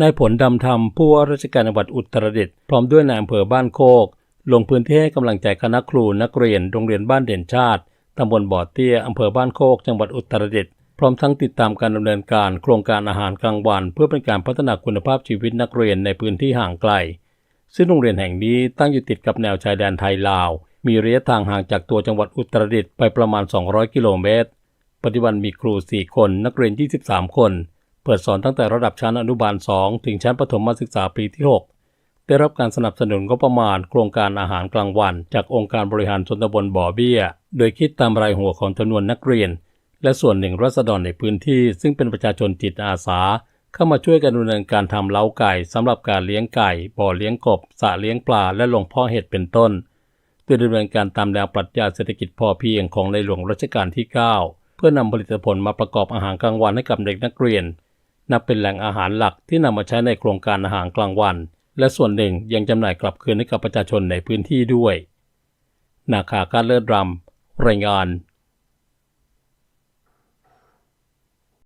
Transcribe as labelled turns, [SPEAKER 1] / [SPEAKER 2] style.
[SPEAKER 1] นายผลดำธรรมผู้ว่าราชการจังหวัดอุตรดิตถ์พร้อมด้วยนายอำเภอบ้านโคก ลงพื้นที่ให้กำลังใจคณะครูนักเรียนโรงเรียนบ้านเด่นชาติตำบลบ่อเตี้ยอำเภอบ้านโคก จังหวัดอุตรดิตถ์พร้อมทั้งติดตามการดำเนินการโครงการอาหารกลางวัน เพื่อเป็นการพัฒนาคุณภาพชีวิตนักเรียนในพื้นที่ห่างไกล ซึ่งโรงเรียนแห่งนี้ตั้งอยู่ติดกับแนวชายแดนไทยลาว มีระยะทางห่างจากตัวจังหวัดอุตรดิตถ์ไปประมาณ 200 กิโลเมตรปัจจุบันมีครู 4 คน นักเรียน 23 คน เปิดสอนตั้งแต่ระดับชั้นอนุบาล 2 ถึงชั้นประถมศึกษาปีที่ 6 ได้รับการสนับสนุนก็ประมาณโครงการอาหารกลางวัน จากองค์การบริหารส่วนตำบลบ่อเบี้ย โดยคิดตามรายหัวของจำนวนนักเรียน และส่วนหนึ่งรัษฎรในพื้นที่ ซึ่งเป็นประชาชนจิตอาสา เข้ามาช่วยกันดำเนินการทำเล้าไก่สำหรับการเลี้ยงไก่บ่อเลี้ยงกบสระเลี้ยงปลาและลงพาะเห็ดเป็นต้นโดยดำเนินการตามแนวปรัชญาเศรษฐกิจพอเพียงของในหลวงรัชกาลที่ 9 เพื่อนำผลิตผลมาประกอบอาหารกลางวันให้กับเด็กนักเรียน นับเป็นแหล่งอาหารหลักที่นำมาใช้ในโครงการอาหารกลางวัน และส่วนหนึ่งยังจำหน่ายกลับคืนให้กับประชาชนในพื้นที่ด้วย นาคาการเลิศรำรายงาน